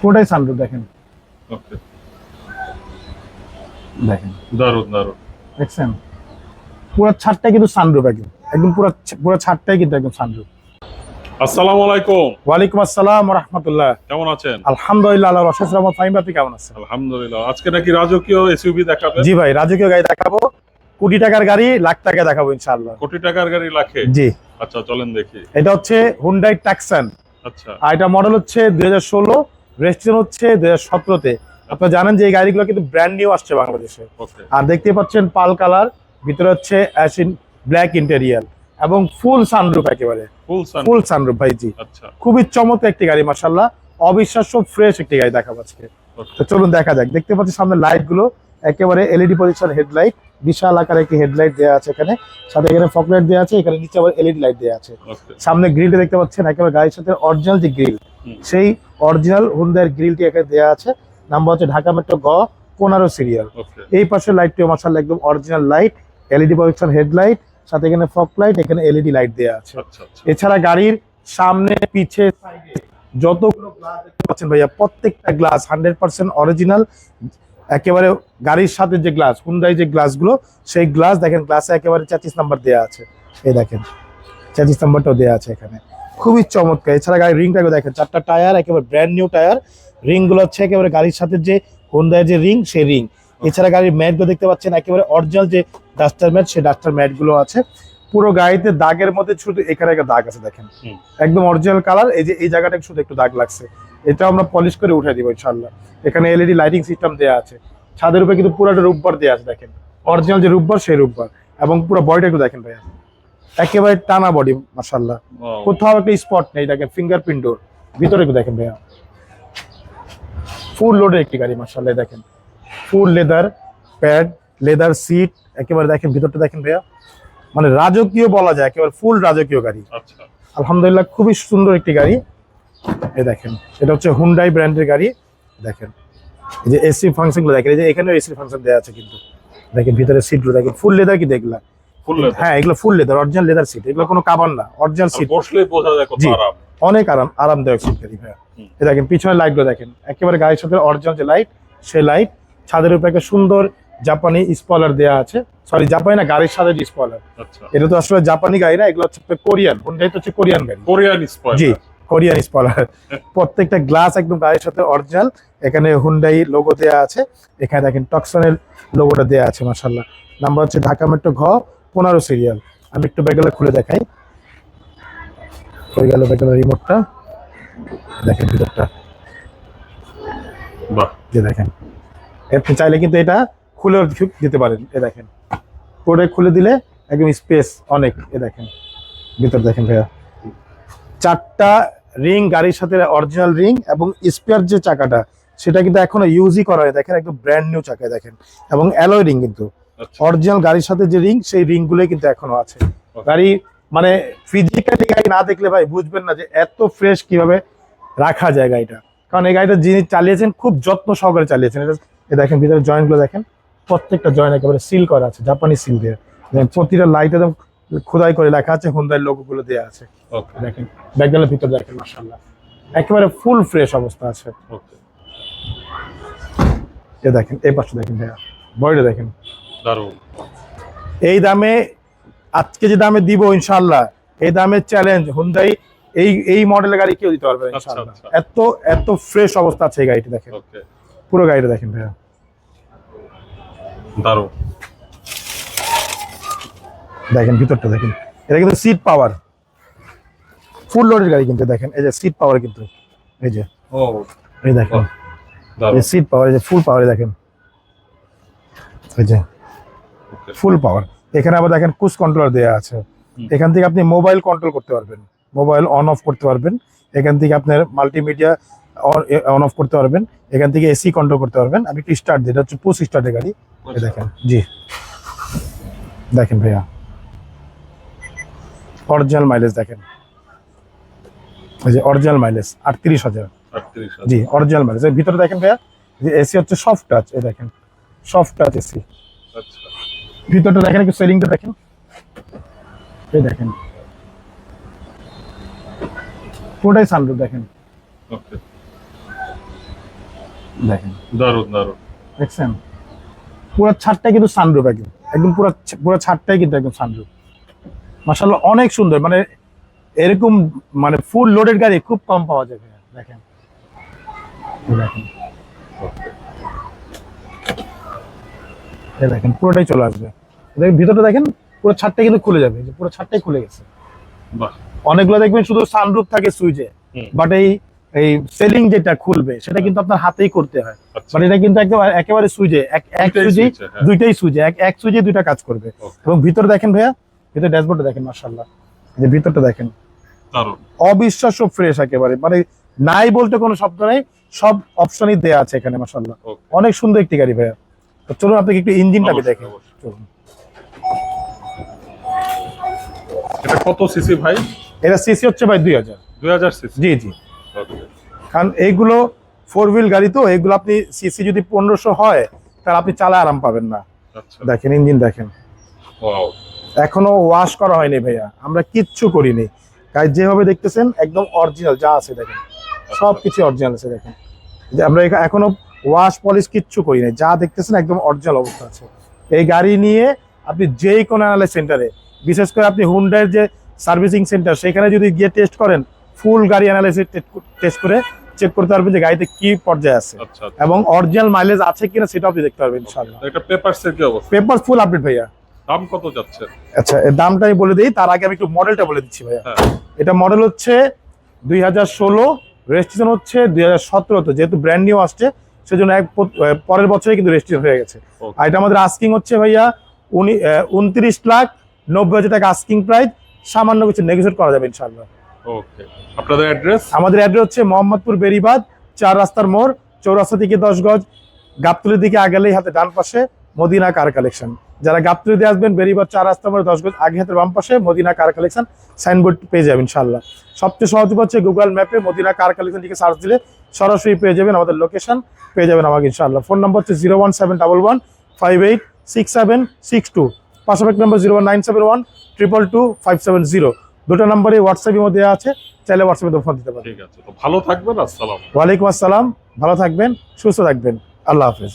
পুরোটাই সানরুফ দেখেন। দেখেন। দারুণ দারুণ দেখছেন? পুরো ছাদটাই কিন্তু সানরুফ একদম। একদম পুরো পুরো ছাদটাই কিন্তু একদম সানরুফ আসসালামু আলাইকুম। ওয়ালাইকুম আসসালাম রহমতুল্লাহ। কেমন আছেন? আলহামদুলিল্লাহ আল্লাহ রশেষ রহমত ফাহিম আপনি কেমন আছেন? আলহামদুলিল্লাহ। আজকে নাকি রাজকীয় এসইউভি দেখাবেন? জি ভাই রাজকীয় গাড়ি দেখাবো। কোটি টাকার গাড়ি লাখ টাকা দেখাবো ইনশাআল্লাহ। কোটি টাকার গাড়ি লাখে? জি। আচ্ছা চলেন দেখি। এটা হচ্ছে হুন্ডাই ট্যাক্সান আচ্ছা। আর এটা মডেল হচ্ছে দুই হাজার ষোলো রেজিস্ট্রেশন হচ্ছে দু হাজার সতেরোতে। আপনারা জানেন যে এই গাড়িগুলো কিন্তু ব্র্যান্ড নিউ আসছে বাংলাদেশে। আর দেখতে পাচ্ছেন পাল কালার ভিতরে হচ্ছে অ্যাসিন ব্ল্যাক ইন্টেরিয়ার এবং ফুল সানরুফ একেবারে। ফুল সানরুফ ভাই জি। আচ্ছা। খুবই চমৎকার একটি গাড়ি মাসাল্লাহ অবিশ্বাস্য ফ্রেশ একটি গাড়ি দেখা পাচ্ছে তো চলুন দেখা যাক। দেখতে পাচ্ছি সামনে লাইটগুলো একেবারে এলইডি পজিশন হেডলাইট বিশাল আকারে একটি হেডলাইট দেওয়া আছে এখানে। সাথে এখানে ফকলাইট দেওয়া আছে এখানে নিচে আবার এলইডি লাইট দেওয়া আছে। সামনে গ্রিলটা দেখতে পাচ্ছেন একেবারে গাড়ির সাথে অরিজিনাল যে গ্রিল। সেই অরিজিনাল হুন্ডার গ্রিলটি এখানে দেওয়া আছে। নাম্বার হচ্ছে ঢাকা মেট্রো গ পনেরো সিরিয়াল এই পাশের লাইটটিও মাসাল একদম original light LED position headlight সাথে এখানে ফক লাইট এখানে এলইডি লাইট দেওয়া আছে। আচ্ছা আচ্ছা। এছাড়া গাড়ির সামনে পিছে যতগুলো পাচ্ছেন ভাইয়া প্রত্যেকটা গ্লাস হান্ড্রেড পার্সেন্ট অরিজিনাল একেবারে গাড়ির সাথে যে গ্লাস হুন্ডাই যে গ্লাসগুলো সেই গ্লাস দেখেন গ্লাসে একেবারে চাচিশ নাম্বার দেওয়া আছে। এই দেখেন চাচিশ নাম্বারটাও দেওয়া আছে এখানে। খুবই চমৎকার। এছাড়া গাড়ির রিংটাকে দেখেন চারটা টায়ার একেবারে ব্র্যান্ড নিউ টায়ার। রিংগুলো হচ্ছে একেবারে গাড়ির সাথে যে হুন্ডাই যে রিং সেই রিং এছাড়া গাড়ির ম্যাটগুলো দেখতে পাচ্ছেন একেবারে অরিজিনাল যে ডাস্টার ম্যাট সেই ডাস্টার ম্যাটগুলো আছে। পুরো গাড়িতে দাগের মধ্যে শুধু এখানে একটা দাগ আছে দেখেন। একদম অরিজিনাল কালার এই যে এই জায়গাটা শুধু একটু দাগ লাগছে। এটা আমরা পলিশ করে উঠে দিব ইনশাল্লাহ এখানে এলইডি লাইটিং সিস্টেম দেওয়া আছে। ছাদের উপরে কিন্তু পুরোটা রূপবার দেওয়া আছে দেখেন। অরিজিনাল যে রূপবার সেই রূপবার। এবং পুরো বডিটা একটু দেখেন ভাইয়া। একেবারে টানা বডি মাসাল্লাহ কোথাও একটা স্পট নেই দেখেন ফিঙ্গারপ্রিন্ট ডোর ভিতরে দেখেন ভাইয়া। ফুল লোডের একটি গাড়ি মাসাল্লাহ দেখেন। Full leather pad leather seat একেবারে দেখেন ভিতরটা দেখেন ভাইয়া। মানে রাজকীয় বলা যায় একেবারে ফুল রাজকীয় গাড়ি। আচ্ছা। আলহামদুলিল্লাহ খুবই সুন্দর একটি গাড়ি। এই দেখেন এটা হচ্ছে হুন্ডাই ব্র্যান্ডের গাড়ি। দেখেন এই যে এসি ফাংশনগুলো দেখেন এই যে এখানেও এসি ফাংশন দেওয়া আছে কিন্তু। দেখেন ভিতরে সিটগুলো দেখেন ফুল লেদার কি দেখলা? ফুল হ্যাঁ এগুলো full leather original leather seat এগুলো কোনো কাবার না অরিজিনাল সিট বসলে বোঝা যায় কত আরাম। অনেক আরাম আরামদায়ক সিট গাড়ি ভাইয়া। এই দেখেন পিছনে লাইটগুলো দেখেন একেবারে গাড়ির সাথে অরিজিনাল যে লাইট সেই লাইট ছাদের উপরে একটা সুন্দর জাপানি স্পলার দেওয়া আছে। সরি জাপানি না গাড়ির সাথে যে স্পলার আচ্ছা। এটা তো আসলে জাপানি গাড়ি না এগুলো হচ্ছে কোরিয়ান হুন্ডাই তো হচ্ছে কোরিয়ান গাড়ি কোরিয়ান স্পয়লার জি কোরিয়ান স্পলার প্রত্যেকটা গ্লাস একদম গাড়ির সাথে অরিজিনাল এখানে হুন্ডাই লোগো দেওয়া আছে। এখানে দেখেন টক্সনের লোগোটা দেওয়া আছে মাসাল্লাহ নাম্বার হচ্ছে ঢাকা মেট্রো ঘ পনেরো সিরিয়াল আমি একটু ব্যাগেলা খুলে দেখাই। হয়ে গেল ব্যাগেলা রিমোটটা দেখেন ভিতরটা। বাহ। যে দেখেন। আপনি চাইলে কিন্তু এটা খুলে দিতে পারেন। এ দেখেন। পুরোটাই খুলে দিলে একদম স্পেস অনেক। এ দেখেন। ভিতর দেখেন ভাইয়া। চারটা রিং গাড়ির সাথে অরিজিনাল রিং এবং স্পেয়ার যে চাকাটা সেটা কিন্তু এখনও ইউজই করা হয়। দেখেন একদম ব্র্যান্ড নিউ চাকায় দেখেন। এবং অ্যালয় রিং কিন্তু। অরিজিনাল গাড়ির সাথে যে রিং সেই রিং গুলোই কিন্তু এখনও আছে। গাড়ি মানে ফিজিক্যালি গাড়ি না দেখলে ভাই বুঝবেন না যে এত ফ্রেশ কীভাবে রাখা যায় গাড়িটা। কারণ এই গাড়িটা যিনি চালিয়েছেন খুব যত্ন সহকারে চালিয়েছেন। এটা দেখেন ভিতরে জয়েন্টগুলো দেখেন। প্রত্যেকটা জয়েন্ট একেবারে সিল করা আছে জাপানি সিল দিয়ে। প্রতিটা লাইট একদম খোদাই করে লেখা আছে হুন্দার লোগো গুলো দেওয়া আছে। ওকে দেখেন ব্যাকগ্রাউন্ডের ভিতরে দেখেন মার্শাল্লাহ একেবারে ফুল ফ্রেশ অবস্থা আছে। এ দেখেন এই পাশে দেখেন ভাইয়া। বডিটা দেখেন। এই দামে আজকে যে দামে দিব ইনশাল্লাহ এই দামের চ্যালেঞ্জ হুন্দাই এই এই মডেলের গাড়ি কেউ দিতে পারবে আচ্ছা, আচ্ছা। এত এত ফ্রেশ অবস্থা আছে এই গাড়িটি দেখেন। পুরো গাড়িটা দেখেন ভাইয়া। দারুণ দেখেন ভিতরটা দেখেন। এটা কিন্তু সিট পাওয়ার ফুল লোডের গাড়ি কিন্তু দেখেন। এই যে সিট পাওয়ার কিন্তু। এই যে। ও। এই দেখেন। এই সিট পাওয়ার এই যে ফুল পাওয়ার দেখেন। এই যে। ফুল পাওয়ার এখানে আবার দেখেন কুস কন্ট্রোলার দেওয়া আছে। এখান থেকে আপনি মোবাইল কন্ট্রোল করতে পারবেন। মোবাইল অন অফ করতে পারবেন। এখান থেকে আপনার মাল্টিমিডিয়া অন অফ করতে পারবেন। এখান থেকে এসি কন্ট্রোল করতে পারবেন। আমি একটু স্টার্ট দিই। এটা হচ্ছে পুশ স্টার্টের গাড়ি। দেখেন। জি। দেখেন ভাইয়া। অরিজিনাল মাইলেজ দেখেন। এই যে অরিজিনাল মাইলেজ আটত্রিশ হাজার। জি অরিজিনাল মাইলেজ ভিতরে দেখেন ভাইয়া যে এসি হচ্ছে সফট টাচ এই দেখেন। সফট টাচ এসি আচ্ছা। ভিতরটা দেখেন একটু সেলিংটা দেখেন। এই দেখেন। পুরোটাই সানরুফ দেখেন। দেখেন। দারুণ দারুণ দেখছেন? পুরো ছাদটাই কিন্তু সানরুফ একদম। একদম পুরো পুরো ছাদটাই কিন্তু একদম সানরুফ মাসাল্লাহ অনেক সুন্দর। মানে এরকম মানে ফুল লোডেড গাড়ি খুব কম পাওয়া যাবে দেখেন। দেখেন। দেখেন পুরোটাই চলে আসবে। দেখেন ভিতরটা দেখেন পুরো ছাদটা কিন্তু খুলে যাবে। পুরো ছাদটাই খুলে গেছে। অনেকগুলো দেখবেন শুধু সানরুফ থাকে সুইচে বাট এই এই সেলিং যেটা খুলবে সেটা কিন্তু আপনার হাতেই করতে হয়। আচ্ছা। এটা কিন্তু একেবারে এক এক দুইটাই হ্যাঁ। দুইটাই এক এক দুইটা কাজ করবে। এবং ভিতরে দেখেন ভাইয়া ভিতরে ড্যাশবোর্ডে দেখেন মাশাআল্লাহ। যে ভিতরটা দেখেন। অবিশ্বাস্য ফ্রেশ একেবারে। মানে নাই বলতে কোনো শব্দ নেই সব অপশনই দেয়া আছে এখানে মাশাআল্লাহ। অনেক সুন্দর একটি গাড়ি ভাইয়া। তো চলুন আপনাকে একটু ইঞ্জিনটাকে অবশ্যই, দেখেন চলুন। এটা কত সিসি ভাই? এটা সিসি হচ্ছে ভাই দুই হাজার। দুই হাজার সিসি? জি জি। কারণ এইগুলো ফোর হুইল গাড়ি তো এগুলো আপনি সিসি যদি পনেরোশো হয় তাহলে আপনি চালায় আরাম পাবেন না। আচ্ছা। দেখেন ইঞ্জিন দেখেন। ওয়াও। এখনও ওয়াশ করা হয়নি ভাইয়া। আমরা কিচ্ছু করিনি। গাড়ি যেভাবে দেখতেছেন একদম অরিজিনাল যা আছে দেখেন। সব কিছু অরিজিনাল আছে দেখেন। যে আমরা এখা- এখনও ওয়াশ পলিশ কিচ্ছু করিনি। যা দেখতেছেন একদম অরিজিনাল অবস্থা আছে। এই গাড়ি নিয়ে আপনি যেই কোনো অ্যানালাইজ সেন্টারে বিশেষ করে আপনি হুন্ডার যে সার্ভিসিং সেন্টার সেখানে যদি গিয়ে টেস্ট করেন ফুল গাড়ি অ্যানালাইসিস টেস্ট করে চেক করতে পারবেন যে গাড়িতে কি পর্যায়ে আছে। আচ্ছা আচ্ছা। এবং অরিজিনাল মাইলেজ আছে কিনা সেটা আপনি দেখতে পারবেন ইনশাআল্লাহ। এটা পেপারসের কি অবস্থা? পেপার ফুল আপডেট ভাইয়া। দাম কত যাচ্ছে? আচ্ছা এর দামটা আমি বলে দিই তার আগে আমি একটু মডেলটা বলে দিচ্ছি ভাইয়া। হ্যাঁ। এটা মডেল হচ্ছে দুই হাজার ষোলো রেজিস্ট্রেশন হচ্ছে দুই হাজার সতেরোতে যেহেতু ব্র্যান্ড নিউ আসছে সেজন্য এক পরের বছরে কিন্তু রেজিস্ট্রেশন হয়ে গেছে। আর এটা আমাদের আস্কিং হচ্ছে ভাইয়া উনি উনত্রিশ লাখ নব্বই হাজার টাকা আস্কিং প্রাইস সামান্য কিছু নেগোসিয়েট করা যাবে ইনশাল্লাহ ওকে আপনাদের অ্যাড্রেস আমাদের অ্যাড্রেস হচ্ছে মোহাম্মদপুর বেরিবাদ চার রাস্তার মোড় চৌরাস্তা থেকে দশ গজ গাবতলির দিকে আগেলেই হাতে ডান পাশে মদিনা কার কালেকশন যারা গাবতলি দিয়ে আসবেন বেরিবাদ চার রাস্তা মোড়ে দশ গজ আগে হাতের বাম পাশে মদিনা কার কালেকশন সাইনবোর্ড পেয়ে যাবেন ইনশাল্লাহ সবচেয়ে সহজ হচ্ছে গুগল ম্যাপে মদিনা কার কালেকশন দিকে সার্চ দিলে সরাসরি পেয়ে যাবেন আমাদের লোকেশন পেয়ে যাবেন আমাকে ইনশাল্লাহ ফোন নম্বর হচ্ছে zero one seven double one five eight six seven six two পাশাপাশি number zero nine seven one triple two five seven zero দুটো নম্বরে হোয়াটসঅ্যাপের মধ্যে আছে চাইলে হোয়াটসঅ্যাপে ফোন দিতে পারেন ঠিক আছে তো ভালো থাকবেন আসসালাম ওয়ালাইকুম আসসালাম ভালো থাকবেন সুস্থ থাকবেন। আল্লাহ হাফেজ।